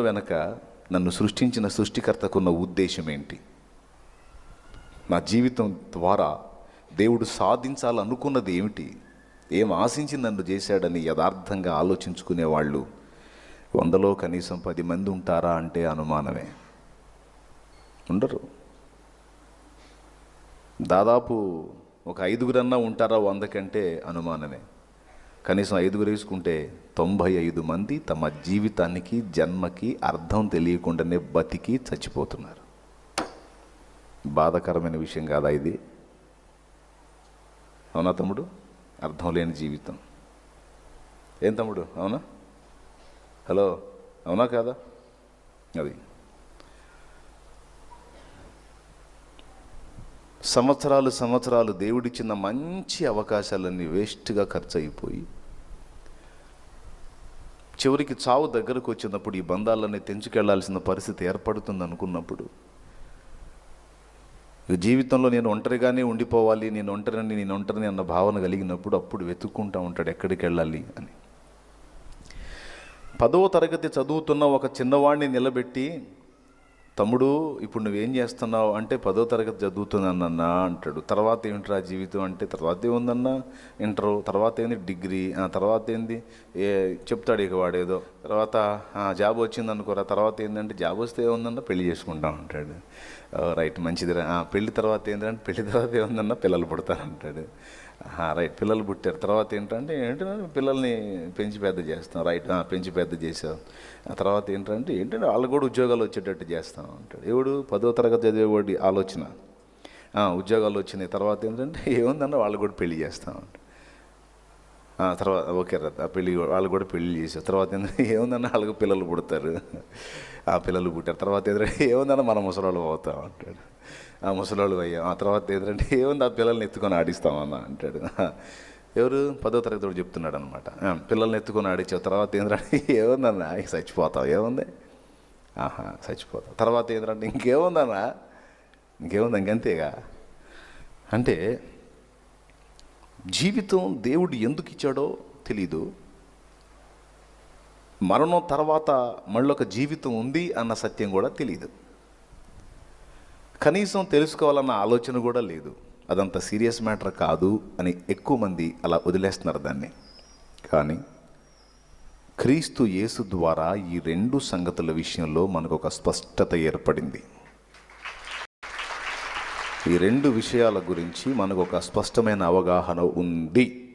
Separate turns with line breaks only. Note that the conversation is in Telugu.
వెనక నన్ను సృష్టించిన సృష్టికర్తకున్న ఉద్దేశం ఏంటి? నా జీవితం ద్వారా దేవుడు సాధించాలనుకున్నది ఏమిటి? ఏం ఆశించి నన్ను చేశాడని యథార్థంగా ఆలోచించుకునే వాళ్ళు వందలో కనీసం పది మంది ఉంటారా అంటే అనుమానమే. ఉండరు. దాదాపు ఒక ఐదుగురన్నా ఉంటారా వంద కంటే అనుమానమే. కనీసం ఐదుగురు వేసుకుంటే తొంభై ఐదు మంది తమ జీవితానికి జన్మకి అర్థం తెలియకుండానే బతికి చచ్చిపోతున్నారు. బాధాకరమైన విషయం కాదా ఇది? అవునా తమ్ముడు? అర్థం లేని జీవితం. ఏం తమ్ముడు? అవునా? హలో? అవునా కాదా? అది. సంవత్సరాలు సంవత్సరాలు దేవుడిచ్చిన మంచి అవకాశాలన్నీ వేస్ట్గా ఖర్చు అయిపోయి చివరికి చావు దగ్గరకు వచ్చినప్పుడు ఈ బంధాలన్నీ తెంచుకెళ్ళాల్సిన పరిస్థితి ఏర్పడుతుంది అనుకున్నప్పుడు జీవితంలో నేను ఒంటరిగానే ఉండిపోవాలి నేను ఒంటరిని నేను ఒంటరిని అన్న భావన కలిగినప్పుడు అప్పుడు వెతుక్కుంటూ ఉంటాడు ఎక్కడికి వెళ్ళాలి అని. పదవ తరగతి చదువుతున్న ఒక చిన్నవాడిని నిలబెట్టి తమ్ముడు ఇప్పుడు నువ్వేం చేస్తున్నావు? అంటే పదో తరగతి చదువుతున్నానన్నా అంటాడు. తర్వాత ఏమిట్రా జీవితం అంటే? తర్వాత ఏముందన్నా? ఇంటర్ తర్వాత ఏంది? డిగ్రీ ఆ తర్వాత ఏంది? ఏ చెప్తాడు ఇక వాడేదో తర్వాత ఆ, జాబ్ వచ్చింది అనుకోరా తర్వాత ఏంటంటే జాబ్ వస్తే ఏముందన్నా పెళ్ళి చేసుకుంటాం అంటాడు. రైట్ మంచిదిరా. ఆ, పెళ్ళి తర్వాత ఏంటంటే పెళ్ళి తర్వాత ఏముందన్నా పిల్లలు పుడతారంటాడు. "ఆహా, రైట్. పిల్లలు పుట్టారు. తర్వాత ఏంటంటే ఏంటంటే పిల్లల్ని పెంచి పెద్ద చేస్తాం. రైట్. పెంచి పెద్ద చేసాం ఆ తర్వాత ఏంటంటే ఏంటంటే వాళ్ళు కూడా ఉద్యోగాలు వచ్చేటట్టు చేస్తాం అంటాడు ఎవడు? పదో తరగతి చదివేవాడి ఆలోచన. ఉద్యోగాలు వచ్చినాయి. తర్వాత ఏంటంటే ఏముందన్న వాళ్ళు కూడా పెళ్ళి చేస్తాం అంటాడు తర్వాత ఓకే రా ఆ పెళ్ళి వాళ్ళు కూడా పెళ్ళి చేసారు తర్వాత ఏంటంటే ఏముందన్న వాళ్ళకి పిల్లలు పుడతారు. ఆ పిల్లలు పుట్టారు. తర్వాత ఏంటంటే ఏముందన్న మన ముసలాళ్ళు అవుతాం అంటాడు ఆ ముసలాళ్ళు అయ్యాం ఆ తర్వాత ఏంటంటే ఏముంది ఆ పిల్లల్ని ఎత్తుకొని ఆడిస్తామన్నా అంటాడు. ఎవరు? పదో తరగతి చెప్తున్నాడు అనమాట పిల్లల్ని ఎత్తుకొని ఆడించావు తర్వాత ఏంటంటే ఏముందన్నా? చచ్చిపోతావు ఏముంది? ఆహా చచ్చిపోతావు తర్వాత ఏంటంటే ఇంకేముందన్నా? ఇంకేముంది ఇంకంతేగా. అంటే జీవితం దేవుడు ఎందుకు ఇచ్చాడో తెలీదు. మరణం తర్వాత మళ్ళొక జీవితం ఉంది అన్న సత్యం కూడా తెలియదు కనీసం తెలుసుకోవాలన్న ఆలోచన కూడా లేదు. అదంత సీరియస్ మ్యాటర్ కాదు అని ఎక్కువ మంది అలా వదిలేస్తున్నారు దాన్ని. కానీ క్రీస్తు యేసు ద్వారా ఈ రెండు సంగతుల విషయంలో మనకు ఒక స్పష్టత ఏర్పడింది. ఈ రెండు విషయాల గురించి మనకు ఒక స్పష్టమైన అవగాహన ఉంది.